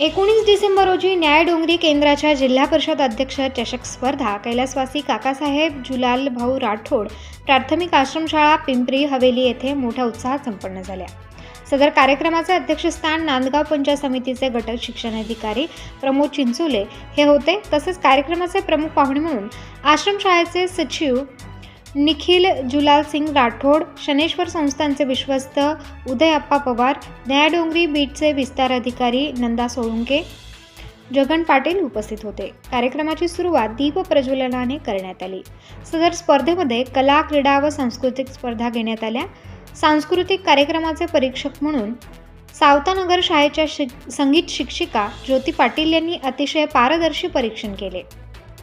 एकोणीस डिसेंबर रोजी न्यायडोंगरी केंद्राच्या जिल्हा परिषद अध्यक्ष चषक स्पर्धा कैलासवासी काकासाहेब जुलाल भाऊ राठोड प्राथमिक आश्रमशाळा पिंपरी हवेली येथे मोठ्या उत्साहात संपन्न झाल्या. सदर कार्यक्रमाचे अध्यक्षस्थान नांदगाव पंचायत समितीचे गट शिक्षणाधिकारी प्रमोद चिंचोले हे होते. तसेच कार्यक्रमाचे प्रमुख पाहुणे म्हणून आश्रमशाळेचे सचिव निखिल जुलालसिंग राठोड शनेश्वर संस्थांचे विश्वस्त उदय अप्पा पवार न्यायडोंगरी बीटचे विस्तार अधिकारी नंदा सोळुंके जगन पाटील उपस्थित होते. कार्यक्रमाची सुरुवात दीप प्रज्वलनाने करण्यात आली. सदर स्पर्धेमध्ये कला क्रीडा व सांस्कृतिक स्पर्धा घेण्यात आल्या. सांस्कृतिक कार्यक्रमाचे परीक्षक म्हणून सावतानगर शाळेच्या शिक संगीत शिक्षिका ज्योती पाटील यांनी अतिशय पारदर्शी परीक्षण केले.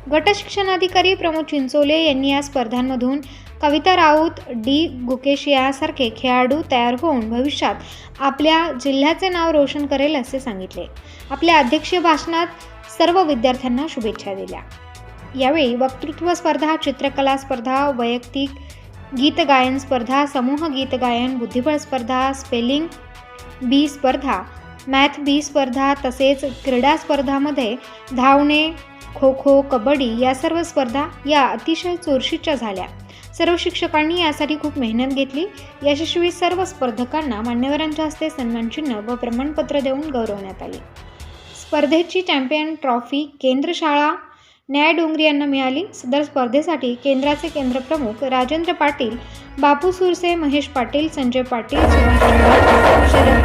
गटशिक्षणाधिकारी प्रमोद चिंचोले यांनी या स्पर्धांमधून कविता राऊत डी. गुकेश यासारखे खेळाडू तयार होऊन भविष्यात आपल्या जिल्ह्याचे नाव रोशन करेल असे सांगितले. आपल्या अध्यक्षीय भाषणात सर्व विद्यार्थ्यांना शुभेच्छा दिल्या. यावेळी वक्तृत्व स्पर्धा चित्रकला स्पर्धा वैयक्तिक गीत गायन स्पर्धा समूह गीत गायन बुद्धिबळ स्पर्धा स्पेलिंग बी स्पर्धा मॅथ बी स्पर्धा तसेच क्रीडा स्पर्धामध्ये धावणे खो खो कबड्डी या सर्व स्पर्धा या अतिशय चोरशीच्या झाल्या. सर्व शिक्षकांनी यासाठी खूप मेहनत घेतली. यशस्वी सर्व स्पर्धकांना मान्यवरांच्या हस्ते सन्मानचिन्ह व प्रमाणपत्र देऊन गौरवण्यात आले. स्पर्धेची चॅम्पियन ट्रॉफी केंद्र शाळा न्याय डोंगरी यांना मिळाली. सदर स्पर्धेसाठी केंद्राचे केंद्रप्रमुख राजेंद्र पाटील बापू सुरसे महेश पाटील संजय पाटील सुभाष